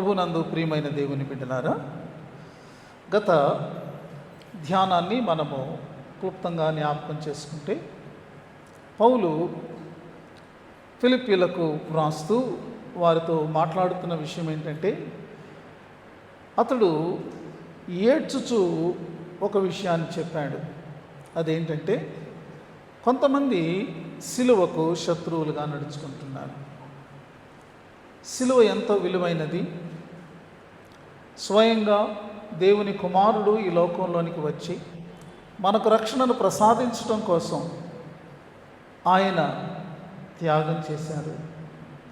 ప్రభునందు ప్రియమైన దేవుని బిడ్డలారా గత ధ్యానాన్ని మనము క్లుప్తంగా జ్ఞాపకం చేసుకుంటే పౌలు ఫిలిపీలకు వ్రాస్తూ వారితో మాట్లాడుతున్న విషయం ఏంటంటే అతడు ఏడ్చుచు ఒక విషయాన్ని చెప్పాడు. అదేంటంటే కొంతమంది సిలువకు శత్రువులుగా నడుచుకుంటున్నారు. సిలువ ఎంతో విలువైనది? స్వయంగా దేవుని కుమారుడు ఈ లోకంలోనికి వచ్చి మనకు రక్షణను ప్రసాదించడం కోసం ఆయన త్యాగం చేశారు.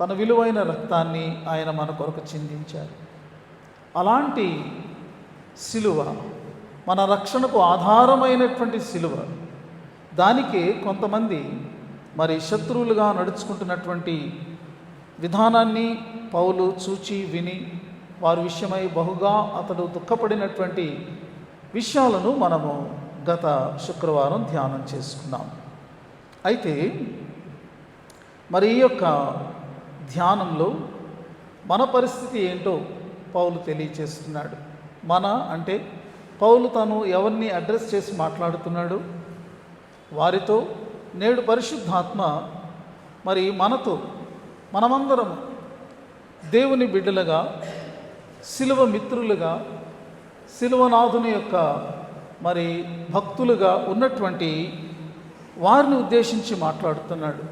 తన విలువైన రక్తాన్ని ఆయన మన కొరకు చిందించారు. అలాంటి సిలువ మన రక్షణకు ఆధారమైనటువంటి సిలువ. దానికి కొంతమంది మరి శత్రువులుగా నడుచుకుంటున్నటువంటి విధానాన్ని పౌలు చూచి విని వారి విషయమై బహుగా అతడు దుఃఖపడినటువంటి విషయాలను మనము గత శుక్రవారం ధ్యానం చేసుకున్నాం. అయితే మరి ఈ యొక్క ధ్యానంలో మన పరిస్థితి ఏంటో పౌలు తెలియచేస్తున్నాడు. మన అంటే పౌలు తను ఎవరిని అడ్రస్ చేసి మాట్లాడుతున్నాడు? వారితో నేడు పరిశుద్ధాత్మ మరి మనతో మనమందరం దేవుని బిడ్డలుగా శిలువ మిత్రులుగా శిలువనాథుని యొక్క మరి భక్తులుగా ఉన్నటువంటి వారిని ఉద్దేశించి మాట్లాడుతున్నాడు.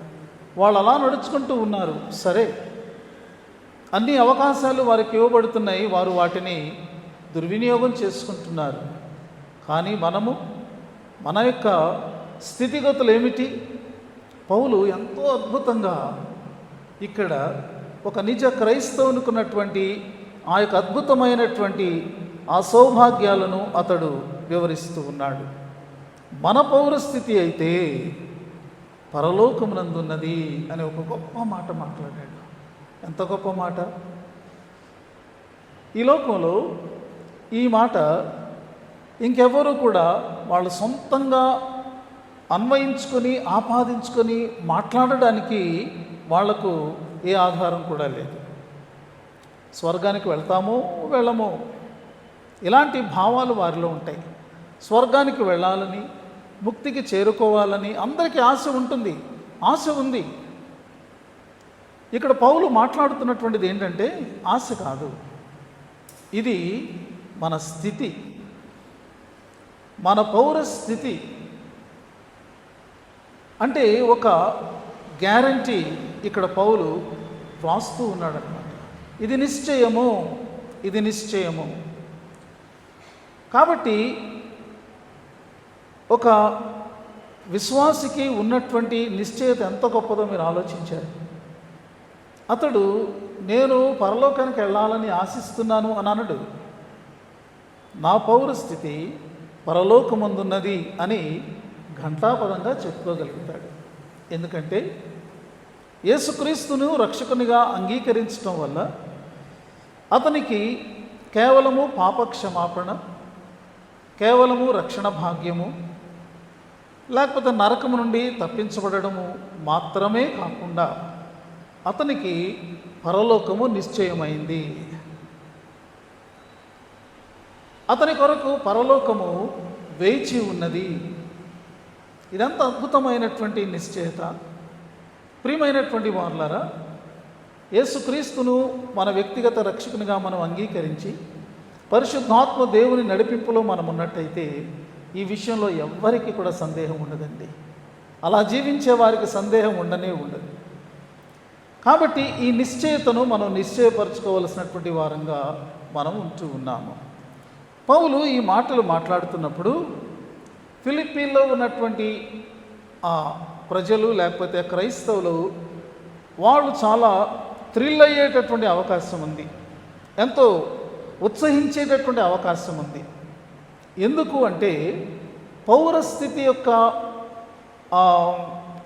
వాళ్ళు అలా నడుచుకుంటూ ఉన్నారు. సరే అన్ని అవకాశాలు వారికి ఇవ్వబడుతున్నాయి. వారు వాటిని దుర్వినియోగం చేసుకుంటున్నారు. కానీ మనము మన యొక్క స్థితిగతులు ఏమిటి? పౌలు ఎంతో అద్భుతంగా ఇక్కడ ఒక నిజ క్రైస్తవునికున్నటువంటి ఆ యొక్క అద్భుతమైనటువంటి ఆ సౌభాగ్యాలను అతడు వివరిస్తూ ఉన్నాడు. మన పౌరస్థితి అయితే పరలోకమునందున్నది అనే ఒక గొప్ప మాట మాట్లాడాడు. ఎంత గొప్ప మాట? ఈ లోకంలో ఈ మాట ఇంకెవరు కూడా వాళ్ళు సొంతంగా అన్వయించుకొని ఆపాదించుకొని మాట్లాడడానికి వాళ్ళకు ఏ ఆధారం కూడా లేదు. స్వర్గానికి వెళ్తామో వెళ్ళమో. ఇలాంటి భావాలు వారిలో ఉంటాయి. స్వర్గానికి వెళ్ళాలని ముక్తికి చేరుకోవాలని అందరికీ ఆశ ఉంటుంది. ఆశ ఉంది. ఇక్కడ పౌలు మాట్లాడుతున్నటువంటిది ఏంటంటే ఆశ కాదు. ఇది మన స్థితి. మన పౌర స్థితి. అంటే ఒక గ్యారంటీ ఇక్కడ పౌలు వ్రాస్తూ ఉన్నాడనమాట ఇది నిశ్చయము ఇది నిశ్చయము. కాబట్టి ఒక విశ్వాసికి ఉన్నటువంటి నిశ్చయత ఎంత గొప్పదో మీరు ఆలోచించారు. అతడు నేను పరలోకానికి వెళ్ళాలని ఆశిస్తున్నాను అని అనడు. నా పౌరస్థితి పరలోకమందున్నది అని ఘంటాపదంగా చెప్పుకోగలుగుతాడు. ఎందుకంటే యేసుక్రీస్తును రక్షకునిగా అంగీకరించడం వల్ల అతనికి కేవలము పాపక్షమాపణ కేవలము రక్షణ భాగ్యము లేకపోతే నరకము నుండి తప్పించబడము మాత్రమే కాకుండా అతనికి పరలోకము నిశ్చయమైంది. అతని కొరకు పరలోకము వేచి ఉన్నది. ఇదంతా అద్భుతమైనటువంటి నిశ్చయత. ప్రియమైనటువంటి వారులారా యేసుక్రీస్తును మన వ్యక్తిగత రక్షకునిగా మనం అంగీకరించి పరిశుద్ధాత్మ దేవుని నడిపింపులో మనం ఉన్నట్టయితే ఈ విషయంలో ఎవ్వరికి కూడా సందేహం ఉండదండి. అలా జీవించే వారికి సందేహం ఉండనే ఉండదు. కాబట్టి ఈ నిశ్చయతను మనం నిశ్చయపరచుకోవలసినటువంటి వారంగా మనం ఉంటూ ఉన్నాము. పౌలు ఈ మాటలు మాట్లాడుతున్నప్పుడు ఫిలిప్పీన్లో ఉన్నటువంటి ఆ ప్రజలు లేకపోతే క్రైస్తవులు వాళ్ళు చాలా థ్రిల్ అయ్యేటటువంటి అవకాశం ఉంది. ఎంతో ఉత్సహించేటటువంటి అవకాశం ఉంది. ఎందుకు అంటే పౌరస్థితి యొక్క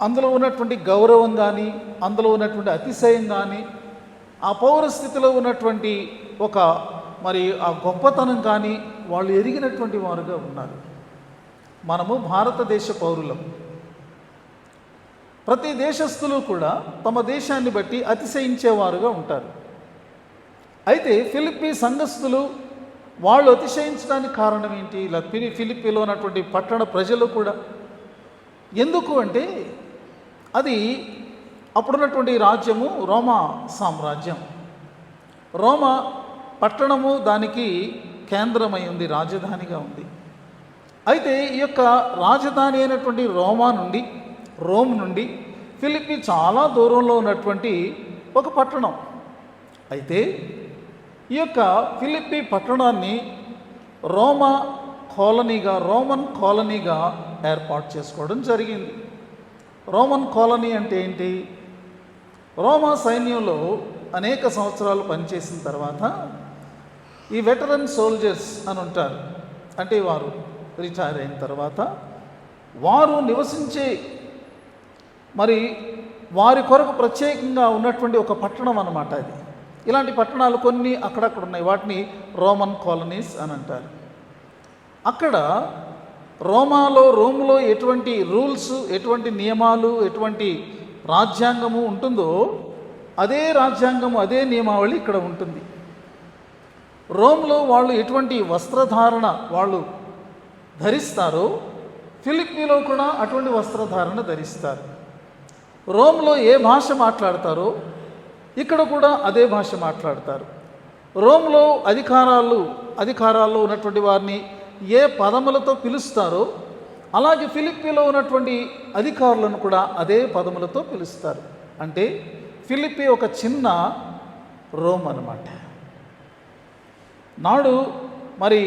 అందులో ఉన్నటువంటి గౌరవం కానీ అందులో ఉన్నటువంటి అతిశయం కానీ ఆ పౌరస్థితిలో ఉన్నటువంటి ఒక మరి ఆ గొప్పతనం కానీ వాళ్ళు ఎరిగినటువంటి వారుగా ఉన్నారు. మనము భారతదేశ పౌరులం. ప్రతి దేశస్థులు కూడా తమ దేశాన్ని బట్టి అతిశయించేవారుగా ఉంటారు. అయితే ఫిలిప్పీ సంఘస్థులు వాళ్ళు అతిశయించడానికి కారణం ఏంటి? ఇలా ఫిలిప్పీలో ఉన్నటువంటి పట్టణ ప్రజలు కూడా ఎందుకు అంటే అది అప్పుడున్నటువంటి రాజ్యము రోమా సామ్రాజ్యం. రోమా పట్టణము దానికి కేంద్రమై ఉంది రాజధానిగా ఉంది. అయితే ఈ యొక్క రాజధాని అయినటువంటి రోమా నుండి రోమ్ నుండి ఫిలిప్పి చాలా దూరంలో ఉన్నటువంటి ఒక పట్టణం. అయితే ఈ యొక్క ఫిలిప్పి పట్టణాన్ని రోమా కాలనీగా రోమన్ కాలనీగా ఏర్పాటు చేసుకోవడం జరిగింది. రోమన్ కాలనీ అంటే ఏంటి? రోమా సైన్యంలో అనేక సంవత్సరాలు పనిచేసిన తర్వాత ఈ వెటరన్ సోల్జర్స్ అని ఉంటారు. అంటే వారు రిటైర్ అయిన తర్వాత వారు నివసించే మరి వారి కొరకు ప్రత్యేకంగా ఉన్నటువంటి ఒక పట్టణం అన్నమాట అది ఇలాంటి పట్టణాలు కొన్ని అక్కడక్కడ ఉన్నాయి. వాటిని రోమన్ కాలనీస్ అని అంటారు. అక్కడ రోమాలో రోమ్లో ఎటువంటి రూల్స్ ఎటువంటి నియమాలు ఎటువంటి రాజ్యాంగము ఉంటుందో అదే రాజ్యాంగము అదే నియమావళి ఇక్కడ ఉంటుంది. రోమ్లో వాళ్ళు ఎటువంటి వస్త్రధారణ వాళ్ళు ధరిస్తారో ఫిలిప్పీలో కూడా అటువంటి వస్త్రధారణ ధరిస్తారు. రోమ్లో ఏ భాష మాట్లాడతారో ఇక్కడ కూడా అదే భాష మాట్లాడతారు. రోమ్లో అధికారాలు అధికారాల్లో ఉన్నటువంటి వారిని ఏ పదములతో పిలుస్తారో అలాగే ఫిలిప్పీలో ఉన్నటువంటి అధికారులను కూడా అదే పదములతో పిలుస్తారు. అంటే ఫిలిప్పీ ఒక చిన్న రోమ్ అన్నమాట. నాడు మరి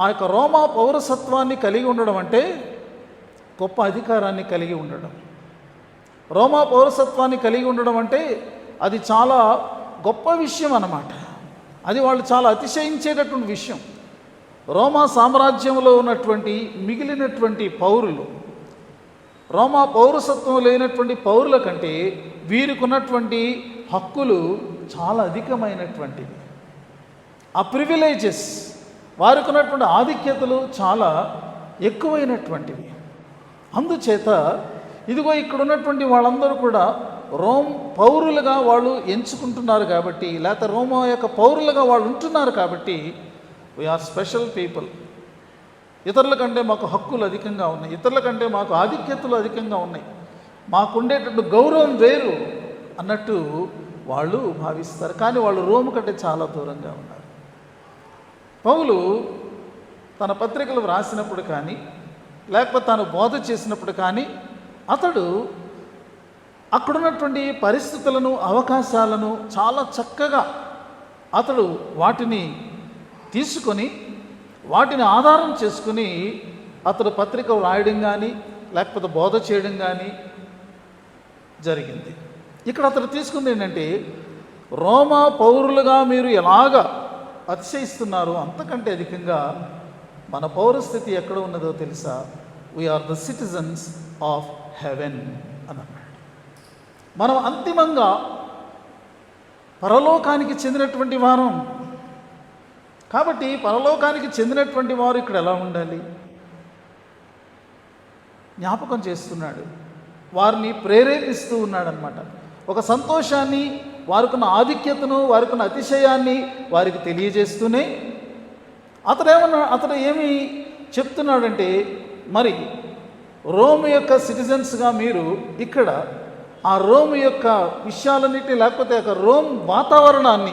ఆ యొక్క రోమా పౌరసత్వాన్ని కలిగి ఉండడం అంటే గొప్ప అధికారాన్ని కలిగి ఉండడం. రోమా పౌరసత్వాన్ని కలిగి ఉండడం అంటే అది చాలా గొప్ప విషయం అన్నమాట. అది వాళ్ళు చాలా అతిశయించేటటువంటి విషయం. రోమా సామ్రాజ్యంలో ఉన్నటువంటి మిగిలినటువంటి పౌరులు రోమా పౌరసత్వం లేనటువంటి పౌరుల కంటే వీరికున్నటువంటి హక్కులు చాలా అధికమైనటువంటివి. ఆ ప్రివిలేజెస్ వారికి ఉన్నటువంటి ఆధిక్యతలు చాలా ఎక్కువైనటువంటివి. అందుచేత ఇదిగో ఇక్కడ ఉన్నటువంటి వాళ్ళందరూ కూడా రోమ్ పౌరులుగా వాళ్ళు ఎంచుకుంటున్నారు కాబట్టి లేకపోతే రోమా యొక్క పౌరులుగా వాళ్ళు ఉంటున్నారు కాబట్టి వీఆర్ స్పెషల్ పీపుల్ ఇతరుల కంటే మాకు హక్కులు అధికంగా ఉన్నాయి. ఇతరుల కంటే మాకు ఆధిక్యతలు అధికంగా ఉన్నాయి. మాకుండేటటువంటి గౌరవం వేరు అన్నట్టు వాళ్ళు భావిస్తారు. కానీ వాళ్ళు రోమ్ కంటే చాలా దూరంగా ఉన్నారు. పౌలు తన పత్రికలు వ్రాసినప్పుడు కానీ లేకపోతే తాను బోధ చేసినప్పుడు కానీ అతడు అక్కడున్నటువంటి పరిస్థితులను అవకాశాలను చాలా చక్కగా అతడు వాటిని తీసుకొని వాటిని ఆధారం చేసుకుని అతడు పత్రిక రాయడం కానీ లేకపోతే బోధ చేయడం కానీ జరిగింది. ఇక్కడ అతడు తీసుకుంది ఏంటంటే రోమా పౌరులుగా మీరు ఎలాగ అతిశయిస్తున్నారు? అంతకంటే అధికంగా మన పౌరస్థితి ఎక్కడ ఉన్నదో తెలుసా? We are the citizens of heaven అని అన్నాడు. మనం అంతిమంగా పరలోకానికి చెందినటువంటి వారం. కాబట్టి పరలోకానికి చెందినటువంటి వారు ఇక్కడ ఎలా ఉండాలి? జ్ఞాపకం చేస్తున్నాడు. వారిని ప్రేరేపిస్తూ ఉన్నాడనమాట ఒక సంతోషాన్ని వారికున్న ఆధిక్యతను వారికున్న అతిశయాన్ని వారికి తెలియజేస్తూనే అతడేమన్నా అతడు ఏమి చెప్తున్నాడంటే మరి రోమ్ యొక్క సిటిజన్స్గా మీరు ఇక్కడ ఆ రోమ్ యొక్క విషయాలన్నిటినీ లేకపోతే ఒక రోమ్ వాతావరణాన్ని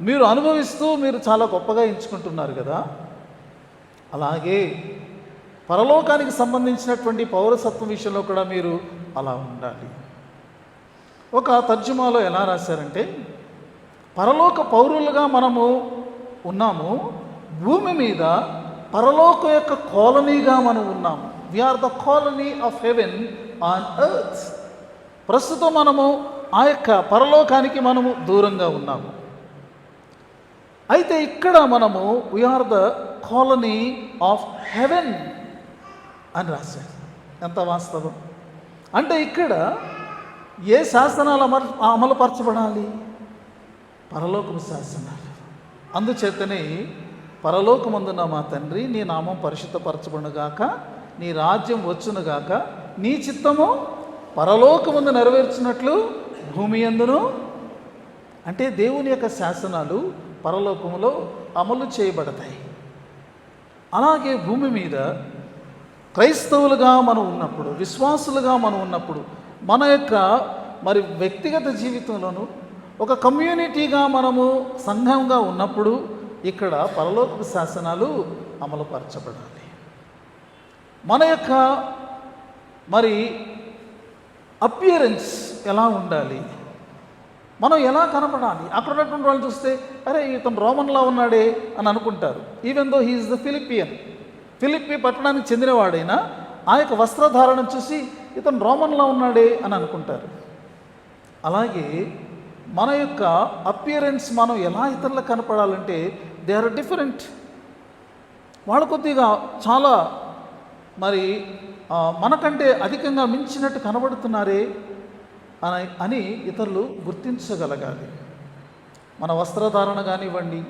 మీరు అనుభవిస్తూ మీరు చాలా గొప్పగా ఎంచుకుంటున్నారు కదా? అలాగే పరలోకానికి సంబంధించినటువంటి పౌరసత్వం విషయంలో కూడా మీరు అలా ఉండాలి. ఒక తర్జుమాలో ఎలా రాశారంటే పరలోక పౌరులుగా మనము ఉన్నాము భూమి మీద పరలోక యొక్క కాలనీగా మనం ఉన్నాము. We are the colony of heaven on earth ప్రస్తుతం మనము ఆ యొక్క పరలోకానికి మనము దూరంగా ఉన్నాము. అయితే ఇక్కడ మనము we are the colony of heaven అని రాశారు. ఎంత వాస్తవం? అంటే ఇక్కడ ఏ శాసనాలు అమర్ అమలుపరచబడాలి పరలోకపు శాసనాలు. అందుచేతనే పరలోకమందున మా తండ్రి నీ నామం పరిశుద్ధపరచబడుగాక నీ రాజ్యం వచ్చునుగాక నీ చిత్తము పరలోకముందు నెరవేర్చినట్లు భూమి ఎందును? అంటే దేవుని యొక్క శాసనాలు పరలోకములో అమలు చేయబడతాయి. అలాగే భూమి మీద క్రైస్తవులుగా మనం ఉన్నప్పుడు విశ్వాసులుగా మనం ఉన్నప్పుడు మన యొక్క మరి వ్యక్తిగత జీవితంలోనూ ఒక కమ్యూనిటీగా మనము సంఘంగా ఉన్నప్పుడు ఇక్కడ పరలోక శాసనాలు అమలుపరచబడాలి. మన యొక్క మరి అపియరెన్స్ ఎలా ఉండాలి? మనం ఎలా కనపడాలి? అక్కడ ఉన్నటువంటి వాళ్ళు చూస్తే అరే ఇతను రోమన్లా ఉన్నాడే అని అనుకుంటారు. Even though he is the Philippian Philippi పట్టణానికి చెందినవాడైనా ఆ యొక్క వస్త్రధారణ చూసి ఇతను రోమన్లా ఉన్నాడే అని అనుకుంటారు. అలాగే మన యొక్క అపియరెన్స్ మనం ఎలా ఇతరులకు కనపడాలంటే దే ఆర్ డిఫరెంట్ వాళ్ళు కొద్దిగా చాలా మరి మనకంటే అధికంగా మించినట్టు కనబడుతున్నారే అని అని ఇతరులు గుర్తించగలగాలి. మన వస్త్రధారణ కానివ్వండి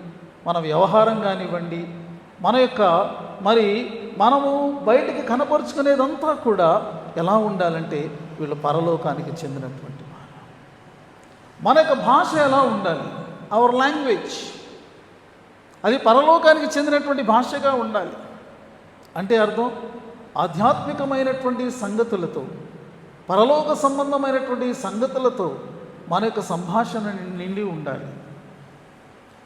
మన వ్యవహారం కానివ్వండి మన యొక్క మరి మనము బయటికి కనపరుచుకునేదంతా కూడా ఎలా ఉండాలంటే వీళ్ళు పరలోకానికి చెందినటువంటి మన యొక్క భాష ఎలా ఉండాలి? అవర్ లాంగ్వేజ్ అది పరలోకానికి చెందినటువంటి భాషగా ఉండాలి. అంటే అర్థం? ఆధ్యాత్మికమైనటువంటి సంగతులతో పరలోక సంబంధమైనటువంటి సంగతులతో మన యొక్క సంభాషణ నిండి ఉండాలి.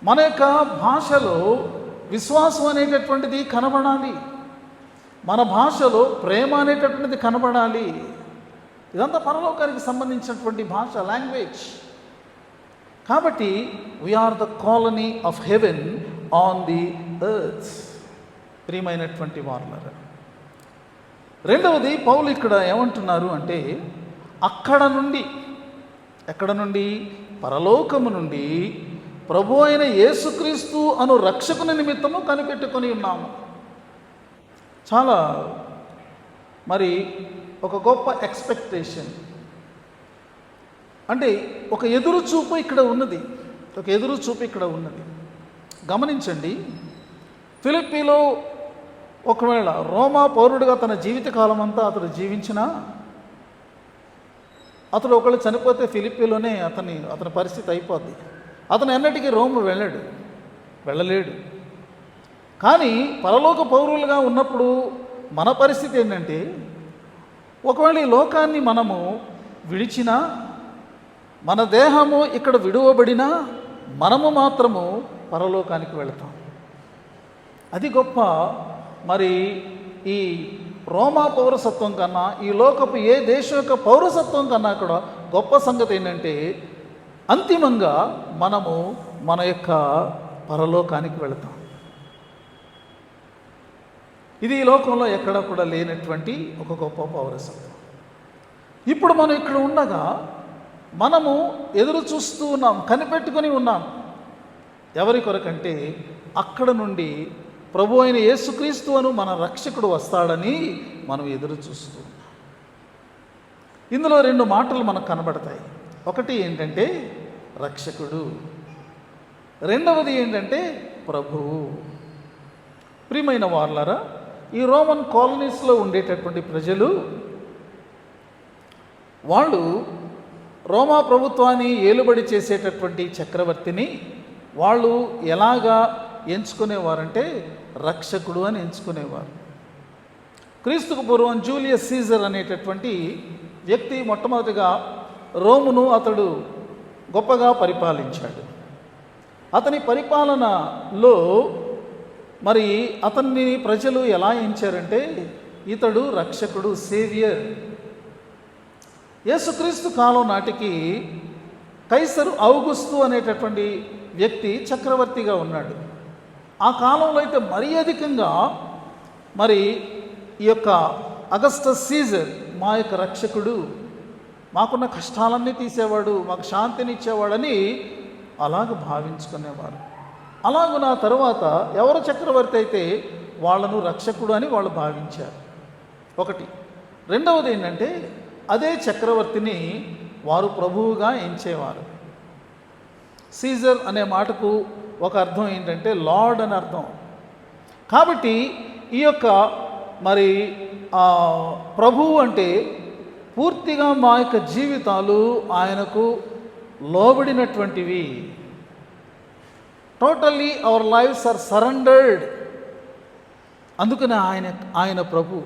మన యొక్క భాషలో విశ్వాసం అనేటటువంటిది కనబడాలి. మన భాషలో ప్రేమ అనేటటువంటిది కనబడాలి. ఇదంతా పరలోకానికి సంబంధించినటువంటి భాష లాంగ్వేజ్ కాబట్టి we are the colony of heaven on the earth ప్రియమైనటువంటి వార్లర్ రెండవది పౌలు ఇక్కడ ఏమంటున్నారు అంటే అక్కడ నుండి ఎక్కడ నుండి? పరలోకము నుండి ప్రభు అయిన యేసుక్రీస్తు అను రక్షకుని నిమిత్తము కనిపెట్టుకొని ఉన్నాము. చాలా మరి ఒక గొప్ప ఎక్స్పెక్టేషన్ అంటే ఒక ఎదురు చూపు ఇక్కడ ఉన్నది. ఒక ఎదురు చూపు ఇక్కడ ఉన్నది. గమనించండి. ఫిలిప్పీలో ఒకవేళ రోమా పౌరుడిగా తన జీవితకాలం అంతా అతడు జీవించినా అతడు ఒకళ్ళు చనిపోతే ఫిలిప్పీలోనే అతని అతని పరిస్థితి అయిపోద్ది. అతను ఎన్నటికీ రోమ్ వెళ్ళాడు వెళ్ళలేడు. కానీ పరలోక పౌరులుగా ఉన్నప్పుడు మన పరిస్థితి ఏంటంటే ఒకవేళ ఈ లోకాన్ని మనము విడిచినా మన దేహము ఇక్కడ విడువబడినా మనము మాత్రము పరలోకానికి వెళతాం. అది గొప్ప మరి ఈ రోమా పౌరసత్వం కన్నా ఈ లోకపు ఏ దేశం యొక్క పౌరసత్వం కన్నా కూడా గొప్ప సంగతి ఏంటంటే అంతిమంగా మనము మన యొక్క పరలోకానికి వెళతాం. ఇది ఈ లోకంలో ఎక్కడ కూడా లేనటువంటి ఒక గొప్ప పౌరసత్వం. ఇప్పుడు మనం ఇక్కడ ఉండగా మనము ఎదురు చూస్తూ ఉన్నాం కనిపెట్టుకొని ఉన్నాం. ఎవరి కొరకంటే అక్కడ నుండి ప్రభు అయిన యేసుక్రీస్తు అను మన రక్షకుడు వస్తాడని మనం ఎదురు చూస్తూ ఇందులో రెండు మాటలు మనకు కనబడతాయి. ఒకటి ఏంటంటే రక్షకుడు. రెండవది ఏంటంటే ప్రభువు ప్రియమైన వార్లరా ఈ రోమన్ కాలనీస్లో ఉండేటటువంటి ప్రజలు వాళ్ళు రోమా ప్రభుత్వాన్ని ఏలుబడి చేసేటటువంటి చక్రవర్తిని వాళ్ళు ఎలాగా ఎంచుకునేవారంటే రక్షకుడు అని ఎంచుకునేవారు. క్రీస్తుకు పూర్వం జూలియస్ సీజర్ అనేటటువంటి వ్యక్తి మొట్టమొదటిగా రోమును అతడు గొప్పగా పరిపాలించాడు. అతని పరిపాలనలో మరి అతన్ని ప్రజలు ఎలా ఎంచారంటే ఇతడు రక్షకుడు సేవియర్. యేసుక్రీస్తు కాలం నాటికి కైసరు ఔగుస్తు అనేటటువంటి వ్యక్తి చక్రవర్తిగా ఉన్నాడు. ఆ కాలంలో అయితే మరీ అధికంగా మరి ఈ యొక్క అగస్టస్ సీజర్ మా యొక్క రక్షకుడు మాకున్న కష్టాలన్నీ తీసేవాడు మాకు శాంతిని ఇచ్చేవాడని అలాగ భావించుకునేవారు. అలాగ నా తర్వాత ఎవరు చక్రవర్తి అయితే వాళ్ళను రక్షకుడు అని వాళ్ళు భావించారు. ఒకటి. రెండవది ఏంటంటే అదే చక్రవర్తిని వారు ప్రభువుగా ఎంచేవారు. సీజర్ అనే మాటకు ఒక అర్థం ఏంటంటే లార్డ్ అని అర్థం. కాబట్టి ఈ యొక్క మరి ప్రభువు అంటే పూర్తిగా మా యొక్క జీవితాలు ఆయనకు లోబడినటువంటివి. Totally our lives are surrendered అందుకనే ఆయన ఆయన ప్రభు.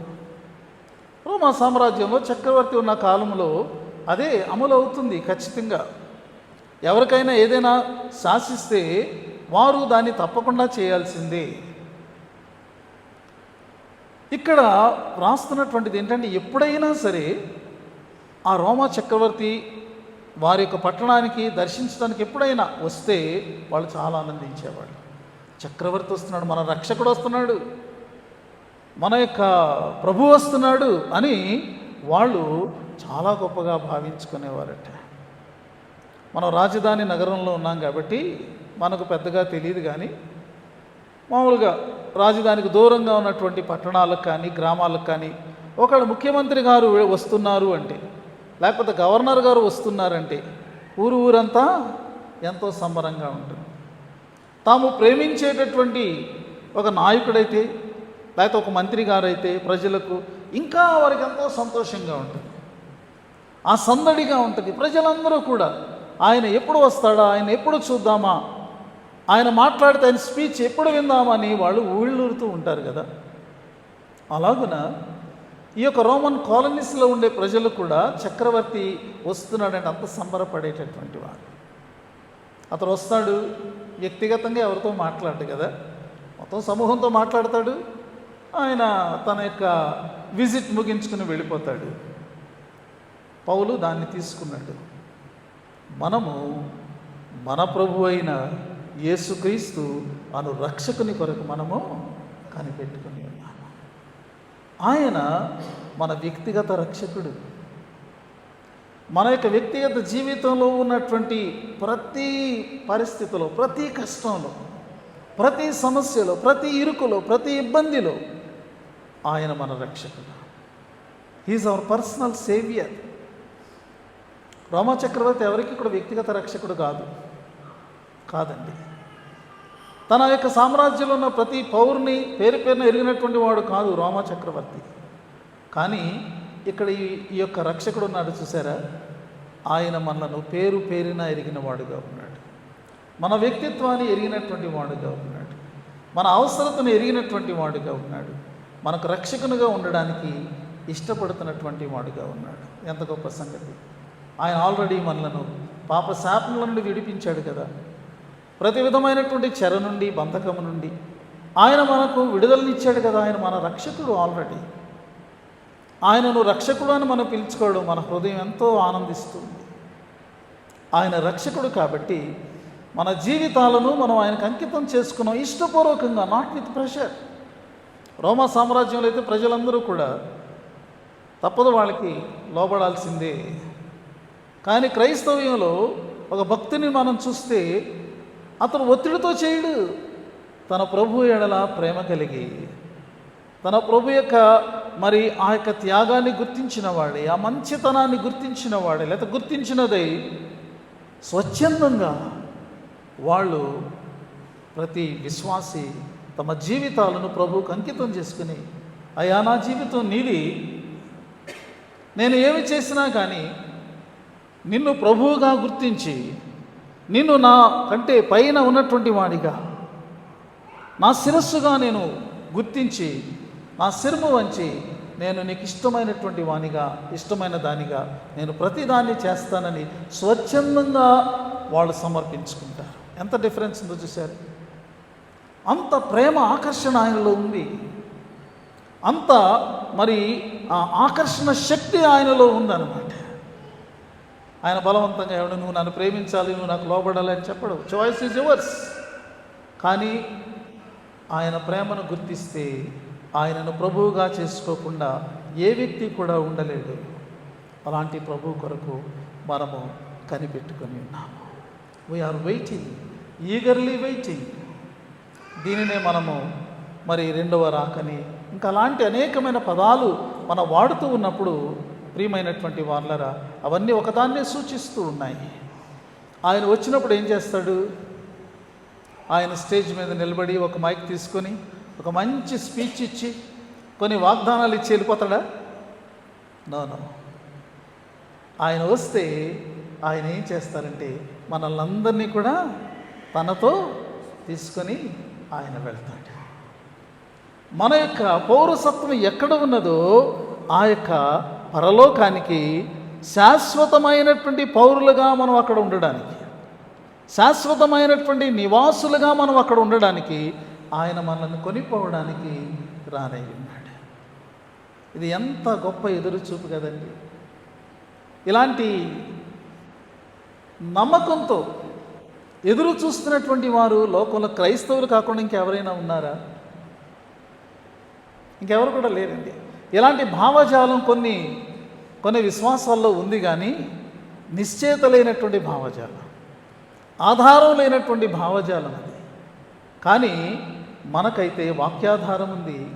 రోమా సామ్రాజ్యంలో చక్రవర్తి ఉన్న కాలంలో అదే అమలు అవుతుంది ఖచ్చితంగా. ఎవరికైనా ఏదైనా శాసిస్తే వారు దాన్ని తప్పకుండా చేయాల్సిందే. ఇక్కడ రాస్తున్నటువంటిది ఏంటంటే ఎప్పుడైనా సరే ఆ రోమా చక్రవర్తి వారి యొక్క పట్టణానికి దర్శించడానికి ఎప్పుడైనా వస్తే వాళ్ళు చాలా ఆనందించేవాళ్ళు. చక్రవర్తి వస్తున్నాడు మన రక్షకుడు వస్తున్నాడు మన యొక్క ప్రభు వస్తున్నాడు అని వాళ్ళు చాలా గొప్పగా భావించుకునేవారట. మనం రాజధాని నగరంలో ఉన్నాం కాబట్టి మనకు పెద్దగా తెలియదు కానీ మామూలుగా రాజధానికి దూరంగా ఉన్నటువంటి పట్టణాలకు కానీ గ్రామాలకు కానీ ఒకళ్ళు ముఖ్యమంత్రి గారు వస్తున్నారు అంటే లేకపోతే గవర్నర్ గారు వస్తున్నారంటే ఊరు ఊరంతా ఎంతో సంబరంగా ఉంటుంది. తాము ప్రేమించేటటువంటి ఒక నాయకుడైతే లేకపోతే ఒక మంత్రి గారైతే ప్రజలకు ఇంకా వారికి ఎంతో సంతోషంగా ఉంటుంది. ఆ సందడిగా ఉంటుంది. ప్రజలందరూ కూడా ఆయన ఎప్పుడు వస్తాడా ఆయన ఎప్పుడు చూద్దామా ఆయన మాట్లాడితే ఆయన స్పీచ్ ఎప్పుడు విందామని వాళ్ళు ఊళ్ళూరుతూ ఉంటారు కదా. అలాగున ఈ యొక్క రోమన్ కాలనీస్లో ఉండే ప్రజలు కూడా చక్రవర్తి వస్తున్నాడంటే అంత సంబరపడేటటువంటి వాడు అతను వస్తాడు వ్యక్తిగతంగా ఎవరితో మాట్లాడు కదా. మొత్తం సమూహంతో మాట్లాడతాడు ఆయన తన యొక్క విజిట్ ముగించుకుని వెళ్ళిపోతాడు. పౌలు దాన్ని తీసుకున్నాడు. మనము మన ప్రభు అయిన యేసుక్రీస్తు అను రక్షకుని కొరకు మనము కనిపెట్టుకుని ఉన్నాము ఆయన మన వ్యక్తిగత రక్షకుడు. మన యొక్క వ్యక్తిగత జీవితంలో ఉన్నటువంటి ప్రతి పరిస్థితిలో ప్రతి కష్టంలో ప్రతి సమస్యలో ప్రతి ఇరుకులో ప్రతి ఇబ్బందిలో ఆయన మన రక్షకుడు. హీజ్ అవర్ పర్సనల్ సేవియర్ రామచక్రవర్తి ఎవరికి కూడా వ్యక్తిగత రక్షకుడు కాదు. కాదండి. తన యొక్క సామ్రాజ్యంలో ఉన్న ప్రతి పౌరుని పేరు పేరున ఎరిగినటువంటి వాడు కాదు రోమా చక్రవర్తి. కానీ ఇక్కడ ఈ ఈ యొక్క రక్షకుడు ఉన్నాడు చూసారా? ఆయన మనలను పేరు పేరున ఎరిగిన వాడుగా ఉన్నాడు. మన వ్యక్తిత్వాన్ని ఎరిగినటువంటి వాడుగా ఉన్నాడు. మన అవసరతను ఎరిగినటువంటి వాడుగా ఉన్నాడు. మనకు రక్షకునిగా ఉండడానికి ఇష్టపడుతున్నటువంటి వాడుగా ఉన్నాడు. ఎంత గొప్ప సంగతి. ఆయన ఆల్రెడీ మనలను పాప శాపముల నుండి విడిపించాడు కదా. ప్రతి విధమైనటువంటి చెర నుండి బంధకము నుండి ఆయన మనకు విడుదలనిచ్చాడు కదా ఆయన మన రక్షకుడు ఆల్రెడీ. ఆయనను రక్షకుడు అని మనం పిలుచుకోవడం మన హృదయం ఎంతో ఆనందిస్తుంది. ఆయన రక్షకుడు కాబట్టి మన జీవితాలను మనం ఆయనకు అంకితం చేసుకున్నాం ఇష్టపూర్వకంగా నాట్ విత్ ప్రెషర్ రోమా సామ్రాజ్యంలో అయితే ప్రజలందరూ కూడా తప్పదు వాళ్ళకి లోబడాల్సిందే. కానీ క్రైస్తవ్యంలో ఒక భక్తిని మనం చూస్తే అతను ఒత్తిడితో చేయడు. తన ప్రభు ఎడల ప్రేమ కలిగి తన ప్రభు యొక్క మరి ఆ యొక్క త్యాగాన్ని గుర్తించిన వాడే ఆ మంచితనాన్ని గుర్తించిన వాడే గుర్తించినదై స్వచ్ఛందంగా వాళ్ళు ప్రతి విశ్వాసి తమ జీవితాలను ప్రభువుకు అంకితం చేసుకుని అయా నా జీవితం నీది. నేను ఏమి చేసినా కానీ నిన్ను ప్రభువుగా గుర్తించి నిన్ను నా కంటే పైన ఉన్నటువంటి వాడిగా. నా శిరస్సుగా నేను గుర్తించి నా శిరము వంచి నేను నీకు ఇష్టమైనటువంటి వానిగా ఇష్టమైన దానిగా నేను ప్రతిదాన్ని చేస్తానని స్వచ్ఛందంగా వాళ్ళు సమర్పించుకుంటారు. ఎంత డిఫరెన్స్ ఉందో చూశారు? అంత ప్రేమ ఆకర్షణ ఆయనలో ఉంది. అంత మరి ఆ ఆకర్షణ శక్తి ఆయనలో ఉందన్నమాట. ఆయన బలవంతంగా ఎవడు? నువ్వు నన్ను ప్రేమించాలి నువ్వు నాకు లోపడాలి అని చెప్పడు. చాయిస్ ఈజ్ యువర్స్ కానీ ఆయన ప్రేమను గుర్తిస్తే ఆయనను ప్రభువుగా చేసుకోకుండా ఏ వ్యక్తి కూడా ఉండలేడు. అలాంటి ప్రభు కొరకు మనము కనిపెట్టుకొని ఉన్నాము. వీఆర్ వెయిటింగ్ ఈగర్లీ వెయిటింగ్ దీనినే మనము మరి రెండవ రాకని ఇంకా అలాంటి అనేకమైన పదాలు మనం వాడుతూ ఉన్నప్పుడు ప్రియమైనటువంటి వాళ్ళరా అవన్నీ ఒకదాన్నే సూచిస్తూ ఉన్నాయి. ఆయన వచ్చినప్పుడు ఏం చేస్తాడు? ఆయన స్టేజ్ మీద నిలబడి ఒక మైక్ తీసుకొని ఒక మంచి స్పీచ్ ఇచ్చి కొన్ని వాగ్దానాలు ఇచ్చి వెళ్ళిపోతాడా? No no. ఆయన వస్తే ఆయన ఏం చేస్తారంటే మనల్ని అందరినీ కూడా తనతో తీసుకొని ఆయన వెళ్తాడు. మన యొక్క పౌరసత్వం ఎక్కడ ఉన్నదో ఆ యొక్క పరలోకానికి శాశ్వతమైనటువంటి పౌరులుగా మనం అక్కడ ఉండడానికి శాశ్వతమైనటువంటి నివాసులుగా మనం అక్కడ ఉండడానికి ఆయన మనల్ని కొనిపోవడానికి రానై ఉన్నాడు. ఇది ఎంత గొప్ప ఎదురుచూపు కదండి. ఇలాంటి నమ్మకంతో ఎదురు చూస్తున్నటువంటి వారు లోకంలో క్రైస్తవులు కాకుండా ఇంకెవరైనా ఉన్నారా? ఇంకెవరు కూడా లేరండి. ఇలాంటి భావజాలం కొన్ని కొన్ని విశ్వాసాల్లో ఉంది కానీ నిశ్చేత లేనటువంటి భావజాలం ఆధారం లేనటువంటి భావజాలం అది. కానీ మనకైతే వాక్యాధారం ఉంది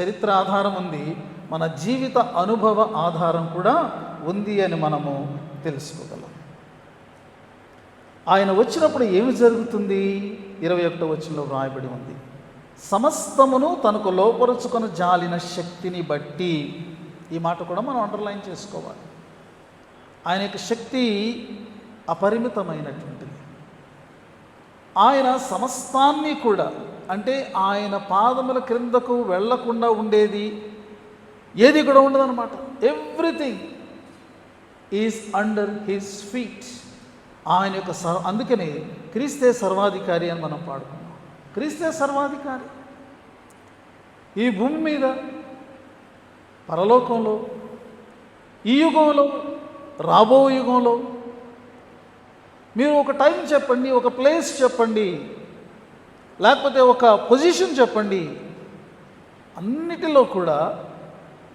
చరిత్ర ఆధారం ఉంది మన జీవిత అనుభవ ఆధారం కూడా ఉంది అని మనము తెలుసుకోగలం. ఆయన వచ్చినప్పుడు ఏమి జరుగుతుంది? ఇరవై ఒకటో వచ్చినలో వ్రాయబడి ఉంది. సమస్తమును తనకు లోపరుచుకొని జాలిన శక్తిని బట్టి ఈ మాట కూడా మనం అండర్లైన్ చేసుకోవాలి. ఆయన యొక్క శక్తి అపరిమితమైనటువంటిది. ఆయన సమస్తాన్ని కూడా అంటే ఆయన పాదముల క్రిందకు వెళ్ళకుండా ఉండేది ఏది కూడా ఉండదన్నమాట. Everything is under his feet ఆయన యొక్క సర్వ అందుకనే క్రీస్తే సర్వాధికారి అని మనం పాడుకున్నాం క్రీస్తే సర్వాధికారి. ఈ భూమి మీద పరలోకంలో ఈ యుగంలో రాబో యుగంలో మీరు ఒక టైం చెప్పండి ఒక ప్లేస్ చెప్పండి లేకపోతే ఒక పొజిషన్ చెప్పండి. అన్నిటిలో కూడా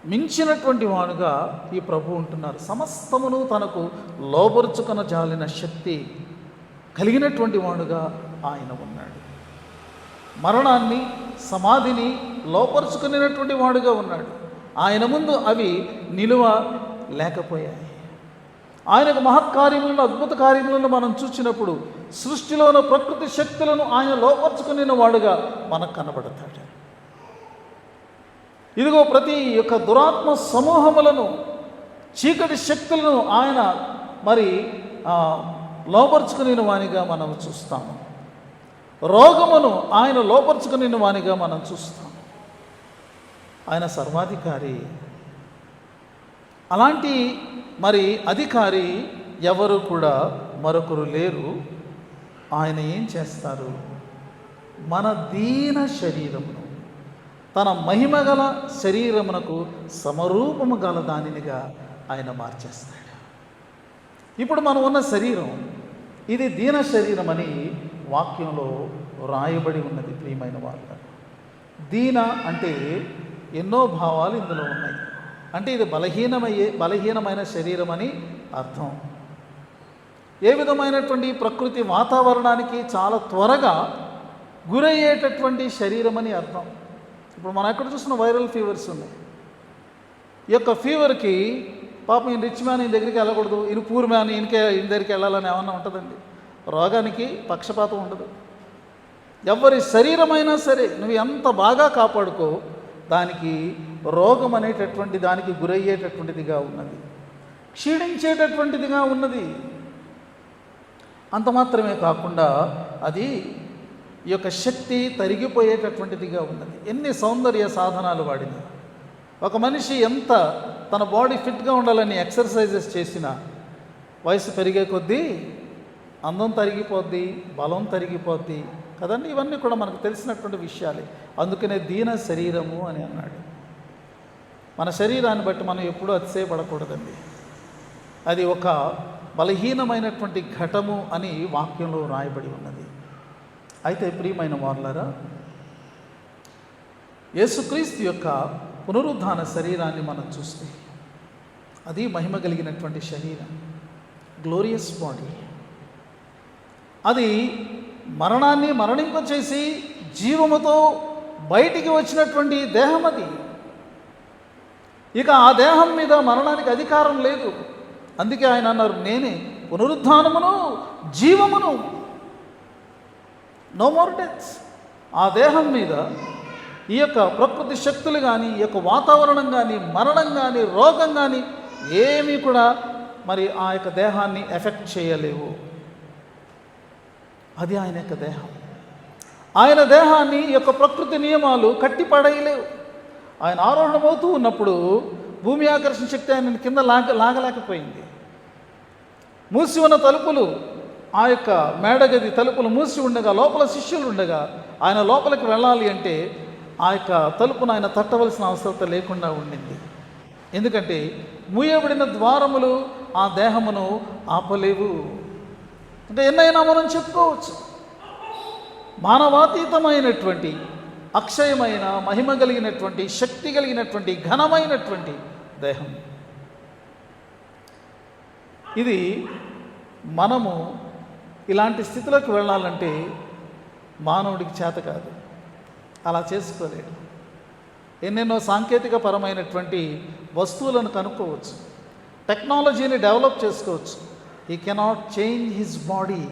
మించినటువంటి వాడుగా ఈ ప్రభు ఉంటున్నారు. సమస్తమును తనకు లోపరుచుకొన జాలిన శక్తి కలిగినటువంటి వాడుగా ఆయన ఉన్నాడు మరణాన్ని సమాధిని లోపరుచుకునేటువంటి వాడుగా ఉన్నాడు. ఆయన ముందు అవి నిలువ లేకపోయాయి. ఆయనకు మహత్కార్యములను అద్భుత కార్యములను మనం చూసినప్పుడు సృష్టిలోని ప్రకృతి శక్తులను ఆయన లోపరుచుకునే వాడుగా మనకు కనబడతాడు. ఇదిగో ప్రతి యొక్క దురాత్మ సమూహములను చీకటి శక్తులను ఆయన మరి లోపరుచుకునే వానిగా మనం చూస్తాము. రోగమును ఆయన లోపరుచుకుని వానిగా మనం చూస్తాం. ఆయన సర్వాధికారి. అలాంటి మరి అధికారి ఎవరు కూడా మరొకరు లేరు. ఆయన ఏం చేస్తారు? మన దీన శరీరమును తన మహిమగల శరీరమునకు సమరూపము గల దానినిగా ఆయన మార్చేస్తాడు. ఇప్పుడు మనం ఉన్న శరీరం ఇది దీన శరీరం అని వాక్యంలో రాయబడి ఉన్నది ప్రియమైన వాళ్ళ దీన అంటే ఎన్నో భావాలు ఇందులో ఉన్నాయి. అంటే ఇది బలహీనమయ్యే బలహీనమైన శరీరం అని అర్థం. ఏ విధమైనటువంటి ప్రకృతి వాతావరణానికి చాలా త్వరగా గురయ్యేటటువంటి శరీరం అని అర్థం. ఇప్పుడు మనం ఎక్కడ చూసిన వైరల్ ఫీవర్స్ ఉన్నాయి. ఈ యొక్క ఫీవర్కి పాపం ఈయన రిచ్ మ్యాన్ ఈయన దగ్గరికి వెళ్ళకూడదు. ఈయన పూర్ మ్యాన్ ఈయనకే ఈయన దగ్గరికి వెళ్ళాలని ఏమన్నా ఉంటుందండి? రోగానికి పక్షపాతం ఉండదు. ఎవరి శరీరమైనా సరే నువ్వు ఎంత బాగా కాపాడుకో దానికి రోగం అనేటటువంటి దానికి గురయ్యేటటువంటిదిగా ఉన్నది. క్షీణించేటటువంటిదిగా ఉన్నది. అంత మాత్రమే కాకుండా అది ఈ యొక్క శక్తి తరిగిపోయేటటువంటిదిగా ఉన్నది. ఎన్ని సౌందర్య సాధనాలు వాడినా. ఒక మనిషి ఎంత తన బాడీ ఫిట్గా ఉండాలని ఎక్సర్సైజెస్ చేసినా వయసు పెరిగే కొద్దీ అందం తరిగిపోద్ది బలం తరిగిపోద్ది కదండి? ఇవన్నీ కూడా మనకు తెలిసినటువంటి విషయాలే. అందుకనే దీన శరీరము అని అన్నాడు. మన శరీరాన్ని బట్టి మనం ఎప్పుడూ అతిశయపడకూడదండి. అది ఒక బలహీనమైనటువంటి ఘటము అని వాక్యంలో రాయబడి ఉన్నది. అయితే ప్రియమైన వార్లరా యేసుక్రీస్తు యొక్క పునరుద్ధాన శరీరాన్ని మనం చూస్తే అది మహిమ కలిగినటువంటి శరీరం గ్లోరియస్ బాడీ. అది మరణాన్ని మరణింపచేసి జీవముతో బయటికి వచ్చినటువంటి దేహం అది. ఇక ఆ దేహం మీద మరణానికి అధికారం లేదు. అందుకే ఆయన అన్నారు నేనే పునరుద్ధానమును జీవమును. నో మోర్ డెత్స్ ఆ దేహం మీద ఈ యొక్క ప్రకృతి శక్తులు కానీ ఈ యొక్క వాతావరణం కానీ మరణం కానీ రోగం కానీ ఏమీ కూడా మరి ఆ యొక్క దేహాన్ని ఎఫెక్ట్ చేయలేవు. అది ఆయన యొక్క దేహం. ఆయన దేహాన్ని యొక్క ప్రకృతి నియమాలు కట్టి పడేయలేవు ఆయన ఆరోహణమవుతూ ఉన్నప్పుడు భూమి ఆకర్షణ శక్తి ఆయన కింద లాగ లాగలేకపోయింది. మూసి ఉన్న తలుపులు ఆ యొక్క మేడగది తలుపులు మూసి ఉండగా లోపల శిష్యులు ఉండగా ఆయన లోపలికి వెళ్ళాలి అంటే ఆ యొక్క తలుపును ఆయన తట్టవలసిన అవసరత లేకుండా ఉండింది. ఎందుకంటే మూయబడిన ద్వారములు ఆ దేహమును ఆపలేవు. అంటే ఎన్నైనా మనం చెప్పుకోవచ్చు. మానవాతీతమైనటువంటి అక్షయమైన మహిమ కలిగినటువంటి శక్తి కలిగినటువంటి ఘనమైనటువంటి దేహం. ఇది మనము ఇలాంటి స్థితిలోకి వెళ్ళాలంటే మానవుడికి చేత కాదు. అలా చేసుకోలేడు ఎన్నెన్నో సాంకేతిక పరమైనటువంటి వస్తువులను కనుక్కోవచ్చు. టెక్నాలజీని డెవలప్ చేసుకోవచ్చు. ఈ కెనాట్ చేంజ్ హిజ్ బాడీ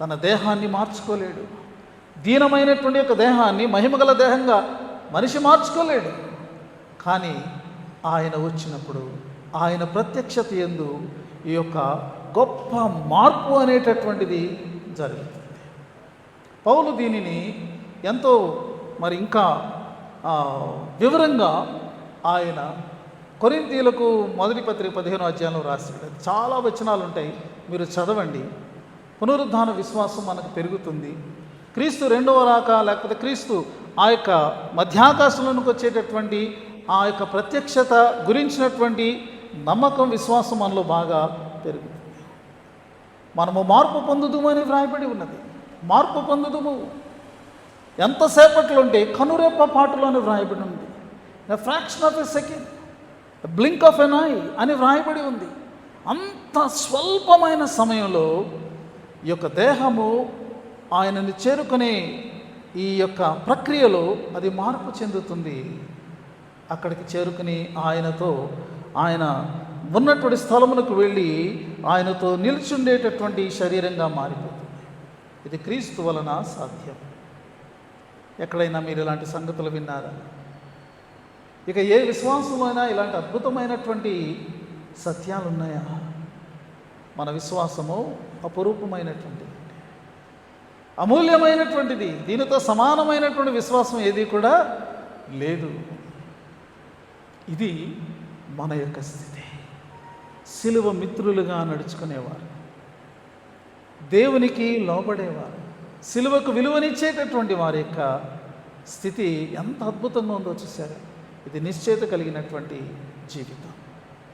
తన దేహాన్ని మార్చుకోలేడు. దీనమైనటువంటి యొక్క దేహాన్ని మహిమగల దేహంగా మనిషి మార్చుకోలేడు. కానీ ఆయన వచ్చినప్పుడు ఆయన ప్రత్యక్షత ఎందు ఈ యొక్క గొప్ప మార్పు అనేటటువంటిది జరుగుతుంది. పౌలు దీనిని ఎంతో మరి ఇంకా వివరంగా ఆయన కొరింతీలకు మొదటి పత్రిక పదిహేను అధ్యాయంలో రాశాడు చాలా వచనాలు ఉంటాయి మీరు చదవండి. పునరుద్ధాన విశ్వాసం మనకు పెరుగుతుంది. క్రీస్తు రెండవ రాక లేకపోతే క్రీస్తు ఆ యొక్క మధ్యాకాశంలోనికి వచ్చేటటువంటి ఆ యొక్క ప్రత్యక్షత గురించినటువంటి నమ్మకం విశ్వాసం మనలో బాగా పెరుగుతుంది. మనము మార్పు పొందుదుము అని వ్రాయబడి ఉన్నది. మార్పు పొందుదుము. ఎంతసేపట్లో ఉంటే కనురెప్ప పాటలోనే వ్రాయబడి ఉంది fraction of a second blink of an eye అని వ్రాయబడి ఉంది. అంత స్వల్పమైన సమయంలో ఈ యొక్క దేహము ఆయనని చేరుకునే ఈ యొక్క ప్రక్రియలో అది మార్పు చెందుతుంది. అక్కడికి చేరుకుని ఆయనతో ఆయన ఉన్నటువంటి స్థలములకు వెళ్ళి ఆయనతో నిల్చుండేటటువంటి శరీరంగా మారిపోతుంది. ఇది క్రీస్తు వలన సాధ్యం. ఎక్కడైనా మీరు ఇలాంటి సంగతులు విన్నారా? ఇక ఏ విశ్వాసమైనా ఇలాంటి అద్భుతమైనటువంటి సత్యాలు ఉన్నాయా మన విశ్వాసము అపురూపమైనటువంటిది. అమూల్యమైనటువంటిది. దీనితో సమానమైనటువంటి విశ్వాసం ఏది కూడా లేదు. ఇది మన యొక్క స్థితి. సిలువ మిత్రులుగా నడుచుకునేవారు. దేవునికి లోబడేవారు. సిలువకు విలువనిచ్చేటటువంటి వారి యొక్క స్థితి ఎంత అద్భుతంగా ఉందో చూసారా ఇది నిశ్చేత కలిగినటువంటి జీవితం.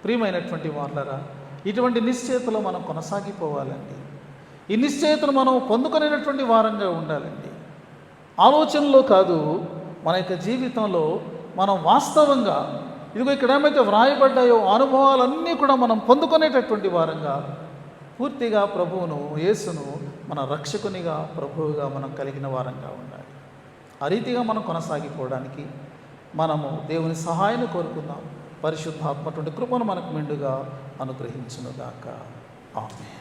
ప్రియమైనటువంటి వార్లరా ఇటువంటి నిశ్చేతలో మనం కొనసాగిపోవాలండి. ఈ నిశ్చయితను మనం పొందుకునేటటువంటి వారంగా ఉండాలండి. ఆలోచనలో కాదు మన యొక్క జీవితంలో మనం వాస్తవంగా ఇదిగో ఇక్కడ ఏమైతే వ్రాయబడ్డాయో అనుభవాలన్నీ కూడా మనం పొందుకునేటటువంటి వారంగా పూర్తిగా ప్రభువును యేసును మన రక్షకునిగా ప్రభువుగా మనం కలిగిన వారంగా ఉండాలి. ఆ రీతిగా మనం కొనసాగిపోవడానికి మనము దేవుని సహాయాన్ని కోరుకుందాం. పరిశుద్ధాత్మటువంటి కృపను మనకు మెండుగా అనుగ్రహించునుగాక. ఆమె